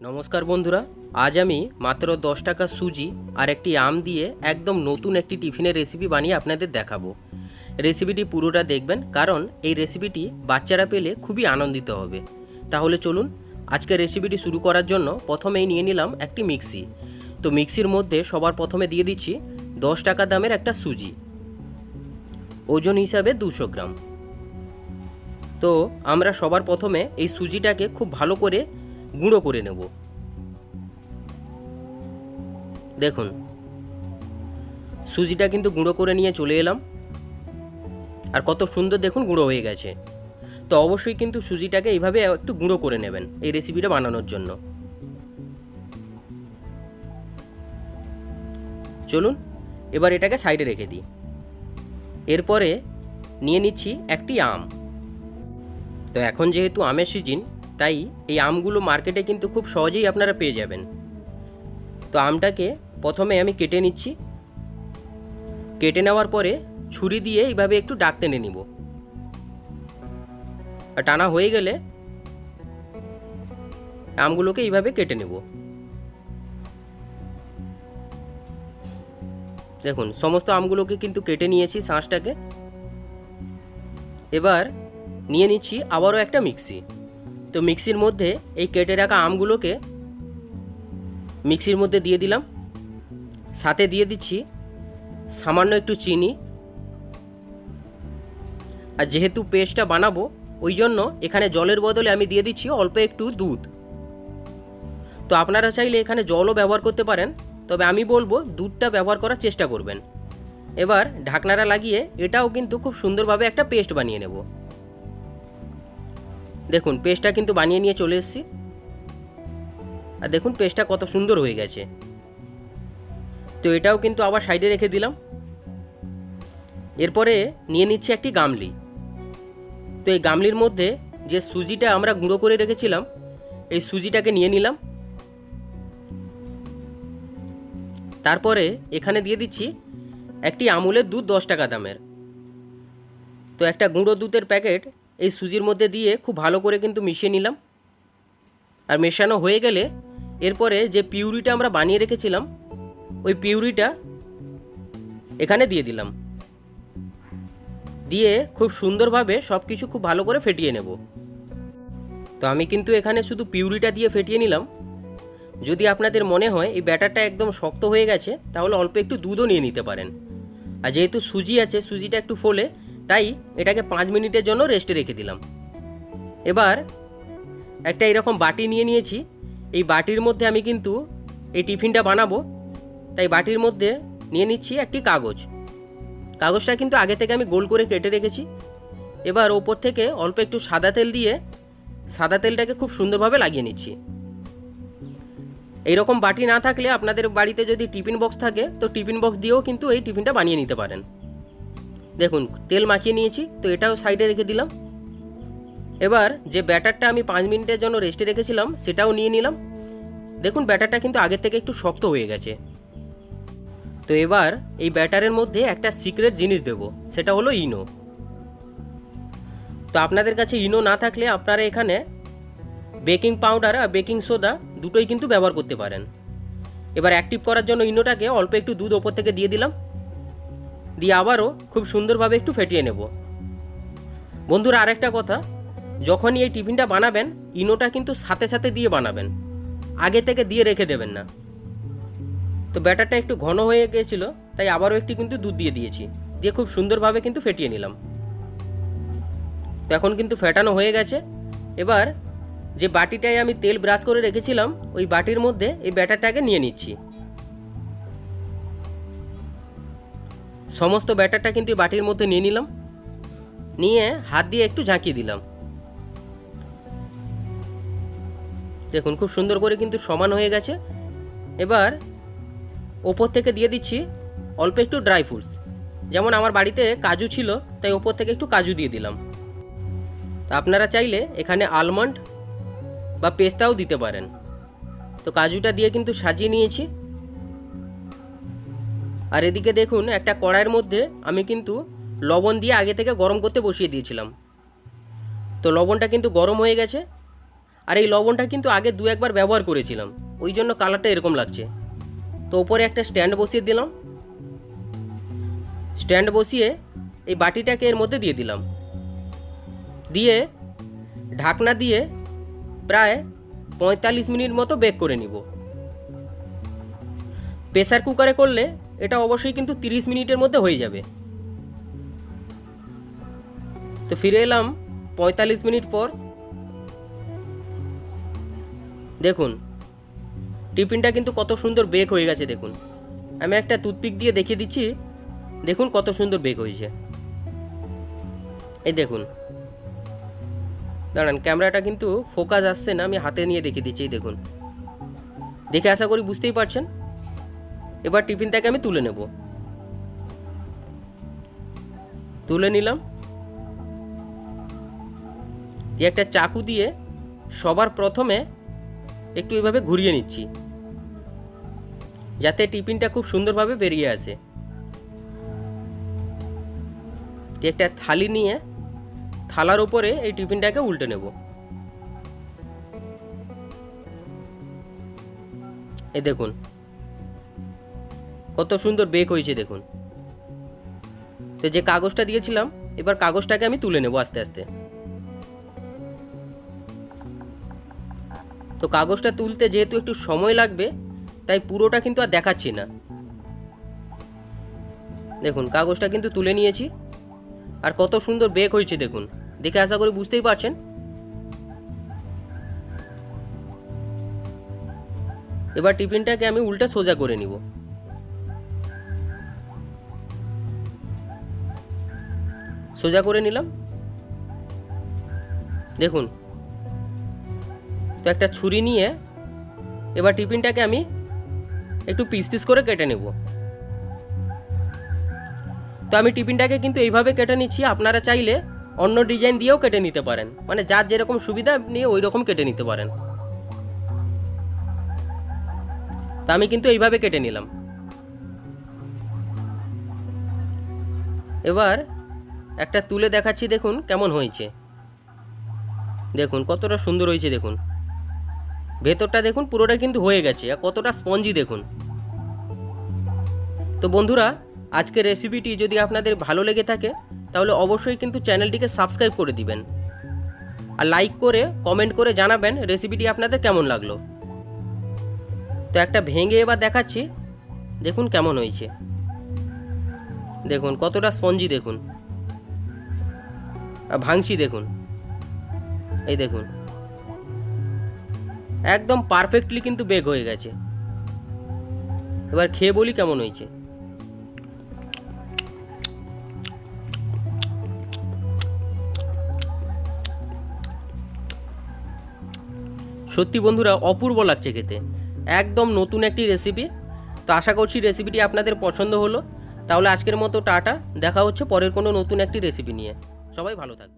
নমস্কার বন্ধুরা, আজ আমি মাত্র দশ টাকা সুজি আর একটি আম দিয়ে একদম নতুন একটি টিফিনের রেসিপি বানিয়ে আপনাদের দেখাবো। রেসিপিটি পুরোটা দেখবেন, কারণ এই রেসিপিটি বাচ্চারা পেলে খুবই আনন্দিত হবে। তাহলে চলুন, আজকে রেসিপিটি শুরু করার জন্য প্রথমেই নিয়ে নিলাম একটি মিক্সি তো মিক্সির মধ্যে সবার প্রথমে দিয়ে দিচ্ছি দশ টাকা দামের একটা সুজি। ওজন হিসাবে দুশো গ্রাম। তো আমরা সবার প্রথমে এই সুজিটাকে খুব ভালো করে গুঁড়ো করে নেব। দেখুন, সুজিটা কিন্তু গুঁড়ো করে নিয়ে চলে এলাম। আর কত সুন্দর দেখুন গুঁড়ো হয়ে গেছে। তো অবশ্যই কিন্তু সুজিটাকে এইভাবে একটু গুঁড়ো করে নেবেন এই রেসিপিটা বানানোর জন্য। চলুন, এবার এটাকে সাইডে রেখে দিই। এরপরে নিয়ে নিচ্ছি একটি আম। তো এখন যেহেতু আমের সিজন তাই এই আমগুলো মার্কেটে কিন্তু খুব সহজেই আপনারা পেয়ে যাবেন। তো আমটাকে প্রথমে আমি কেটে নিচ্ছি। কেটে নেওয়ার পরে ছুরি দিয়ে এইভাবে একটু ডাক টেনে নিব। আর টানা হয়ে গেলে আমগুলোকে এইভাবে কেটে নেব। দেখুন, সমস্ত আমগুলোকে কিন্তু কেটে নিয়েছি শাঁসটাকে। এবার নিয়ে নিচ্ছি আবারও একটা মিক্সি। তো মিক্সির মধ্যে এই কেটে রাখা আমগুলোকে মিক্সির মধ্যে দিয়ে দিলাম। সাথে দিয়ে দিচ্ছি সামান্য একটু চিনি। আর যেহেতু পেস্টটা বানাবো, ওই জন্য এখানে জলের বদলে আমি দিয়ে দিচ্ছি অল্প একটু দুধ। তো আপনারা চাইলে এখানে জলও ব্যবহার করতে পারেন, তবে আমি বলব দুধটা ব্যবহার করার চেষ্টা করবেন। এবার ঢাকনাটা লাগিয়ে এটাও কিন্তু খুব সুন্দরভাবে একটা পেস্ট বানিয়ে নেব। দেখুন পেস্টটা কিন্তু বানিয়ে নিয়ে চলে এসেছি। আর দেখুন পেস্টটা কত সুন্দর হয়ে গেছে। তো এটাও কিন্তু আবার সাইডে রেখে দিলাম। এরপরে নিয়ে নিচ্ছি একটি গামলি। তো এই গামলির মধ্যে যে সুজিটা আমরা গুঁড়ো করে রেখেছিলাম, এই সুজিটাকে নিয়ে নিলাম। তারপরে এখানে দিয়ে দিচ্ছি একটি আমুলের দুধ দশ টাকা দামের। তো একটা গুঁড়ো দুধের প্যাকেট এই সুজির মধ্যে দিয়ে খুব ভালো করে কিন্তু মিশিয়ে নিলাম। আর মেশানো হয়ে গেলে এরপরে যে পিউরিটা আমরা বানিয়ে রেখেছিলাম, ওই পিউরিটা এখানে দিয়ে দিলাম। দিয়ে খুব সুন্দরভাবে সব কিছু খুব ভালো করে ফেটিয়ে নেব। তো আমি কিন্তু এখানে শুধু পিউরিটা দিয়ে ফেটিয়ে নিলাম। যদি আপনাদের মনে হয় এই ব্যাটারটা একদম শক্ত হয়ে গেছে, তাহলে অল্প একটু দুধও নিয়ে নিতে পারেন। আর যেহেতু সুজি আছে, সুজিটা একটু ফোলে তাই এটাকে পাঁচ মিনিটের জন্য রেস্টে রেখে দিলাম। এবার একটা এরকম বাটি নিয়ে নিয়েছি। এই বাটির মধ্যে আমি কিন্তু এই টিফিনটা বানাবো। তাই বাটির মধ্যে নিয়ে নিচ্ছি একটি কাগজ। কাগজটা কিন্তু আগে থেকে আমি গোল করে কেটে রেখেছি। এবার ওপর থেকে অল্প একটু সাদা তেল দিয়ে সাদা তেলটাকে খুব সুন্দরভাবে লাগিয়ে নিচ্ছি। এইরকম বাটি না থাকলে আপনাদের বাড়িতে যদি টিফিন বক্স থাকে, তো টিফিন বক্স দিয়েও কিন্তু এই টিফিনটা বানিয়ে নিতে পারেন। দেখুন, তেল মাখিয়ে নিয়েছি, তো এটাও সাইডে রেখে দিলাম। এবার যে ব্যাটারটা আমি পাঁচ মিনিটের জন্য রেস্টে রেখেছিলাম, সেটাও নিয়ে নিলাম। দেখুন, ব্যাটারটা কিন্তু আগের থেকে একটু শক্ত হয়ে গেছে। তো এবার এই ব্যাটারের মধ্যে একটা সিক্রেট জিনিস দেব, সেটা হলো ইনো। তো আপনাদের কাছে ইনো না থাকলে আপনারা এখানে বেকিং পাউডার আর বেকিং সোডা দুটোই কিন্তু ব্যবহার করতে পারেন। এবার অ্যাক্টিভ করার জন্য ইনোটাকে অল্প একটু দুধ ওপর থেকে দিয়ে দিলাম। দিয়ে আবারও খুব সুন্দরভাবে একটু ফেটিয়ে নেব। বন্ধুরা, আরেকটা কথা, যখনই এই টিফিনটা বানাবেন, ইনোটা কিন্তু সাথে সাথে দিয়ে বানাবেন। আগে থেকে দিয়ে রেখে দেবেন না। তো ব্যাটারটা একটু ঘন হয়ে গিয়েছিল, তাই আবারও একটু কিন্তু দুধ দিয়ে দিয়েছি। দিয়ে খুব সুন্দরভাবে কিন্তু ফেটিয়ে নিলাম। তো এখন কিন্তু ফেটানো হয়ে গেছে। এবার যে বাটিটায় আমি তেল ব্রাশ করে রেখেছিলাম, ওই বাটির মধ্যে এই ব্যাটারটাকে নিয়ে নিচ্ছি। সমস্ত ব্যাটারটা কিন্তু বাটির মধ্যে নিয়ে নিলাম। নিয়ে হাত দিয়ে একটু ঝাঁকিয়ে দিলাম। দেখুন, খুব সুন্দর করে কিন্তু সমান হয়ে গেছে। এবার ওপর থেকে দিয়ে দিচ্ছি অল্প একটু ড্রাই ফ্রুটস। যেমন আমার বাড়িতে কাজু ছিল, তাই ওপর থেকে একটু কাজু দিয়ে দিলাম। আপনারা চাইলে এখানে আলমন্ড বা পেস্তাও দিতে পারেন। তো কাজুটা দিয়ে কিন্তু সাজিয়ে নিয়েছি। আর এদিকে দেখুন, একটা কড়াইয়ের মধ্যে আমি কিন্তু লবণ দিয়ে আগে থেকে গরম করতে বসিয়ে দিয়েছিলাম। তো লবণটা কিন্তু গরম হয়ে গেছে। আর এই লবণটা কিন্তু আগে দু একবার ব্যবহার করেছিলাম। ওই জন্য কালারটা এরকম লাগছে। তো ওপরে একটা স্ট্যান্ড বসিয়ে দিলাম। স্ট্যান্ড বসিয়ে এই বাটিটাকে এর মধ্যে দিয়ে দিলাম। দিয়ে ঢাকনা দিয়ে প্রায় পঁয়তাল্লিশ মিনিট মতো বেক করে নিব। প্রেসার কুকারে করলে এটা অবশ্যই কিন্তু তিরিশ মিনিটের মধ্যে হয়ে যাবে। তো ফিরে এলাম পঁয়তাল্লিশ মিনিট পর। দেখুন, টিফিনটা কিন্তু কত সুন্দর বেক হয়ে গেছে, দেখুন। আমি একটা টুথপিক দিয়ে দেখিয়ে দিচ্ছি। দেখুন কত সুন্দর বেক হয়েছে। এই দেখুন। দাঁড়ান, ক্যামেরাটা কিন্তু ফোকাস আসছে না, আমি হাতে নিয়ে দেখিয়ে দিচ্ছি দেখুন। দেখে আশা করি বুঝতেই পারছেন। এবার টিফিনটাকে আমি তুলে নেব। তুলে নিলাম। দিয়ে একটা চাকু দিয়ে সবার প্রথমে একটু এভাবে ঘুরিয়ে নিচ্ছি, যাতে টিফিনটা খুব সুন্দরভাবে বেরিয়ে আসে। একটা থালি নিয়ে থালার উপরে এই টিফিনটাকে উল্টে নেব। এ দেখুন কত সুন্দর বেক হয়েছে দেখুন। তো যে কাগজটা দিয়েছিলাম, এবার কাগজটাকে আমি তুলে নেব আস্তে আস্তে। তো কাগজটা তুলতে যেহেতু একটু সময় লাগবে, তাই পুরোটা কিন্তু আর দেখাচ্ছি না। দেখুন, কাগজটা কিন্তু তুলে নিয়েছি। আর কত সুন্দর বেক হয়েছে দেখুন। দেখে আশা করি বুঝতেই পারছেন। এবার টিফিনটাকে আমি উল্টা সোজা করে নিব। সোজা করে নিলাম। দেখুন, তো একটা ছুরি নিয়ে এবার টিফিনটাকে আমি একটু পিস পিস করে কেটে নেব। তো আমি টিফিনটাকে কিন্তু এইভাবে কেটে নিচ্ছি, আপনারা চাইলে অন্য ডিজাইন দিয়েও কেটে নিতে পারেন। মানে যার যেরকম সুবিধা, আপনি ওই রকম কেটে নিতে পারেন। তা আমি কিন্তু এইভাবে কেটে নিলাম। এবার একটা তুলে দেখাচ্ছি, দেখুন কেমন হয়েছে। দেখুন, কতটা সুন্দর হয়েছে, দেখুন। ভেতরটা দেখুন, পুরোটা কিন্তু হয়ে গেছে, আর কতটা স্পঞ্জি, দেখুন। তো বন্ধুরা, আজকের রেসিপিটি যদি আপনাদের ভালো লেগে থাকে, তাহলে অবশ্যই কিন্তু চ্যানেলটিকে সাবস্ক্রাইব করে দিবেন। আর লাইক করে কমেন্ট করে জানাবেন রেসিপিটি আপনাদের কেমন লাগল। তো একটা ভেঙে এবার দেখাচ্ছি, দেখুন কেমন হয়েছে। দেখুন, কতটা স্পঞ্জি, দেখুন। ভাঙছি দেখুন। এই দেখুন। একদম পারফেক্টলি কিন্তু বেগ হয়ে গেছে। এবার খেয়ে বলি কেমন হয়েছে? সত্যি বন্ধুরা, অপূর্ব লাগছে খেতে। একদম নতুন একটি রেসিপি তো আশা করছি রেসিপিটি আপনাদের পছন্দ হলো। তাহলে আজকের মতো টাটা। দেখা হচ্ছে পরের কোনো নতুন একটি রেসিপি নিয়ে। সবাই ভালো থাকবে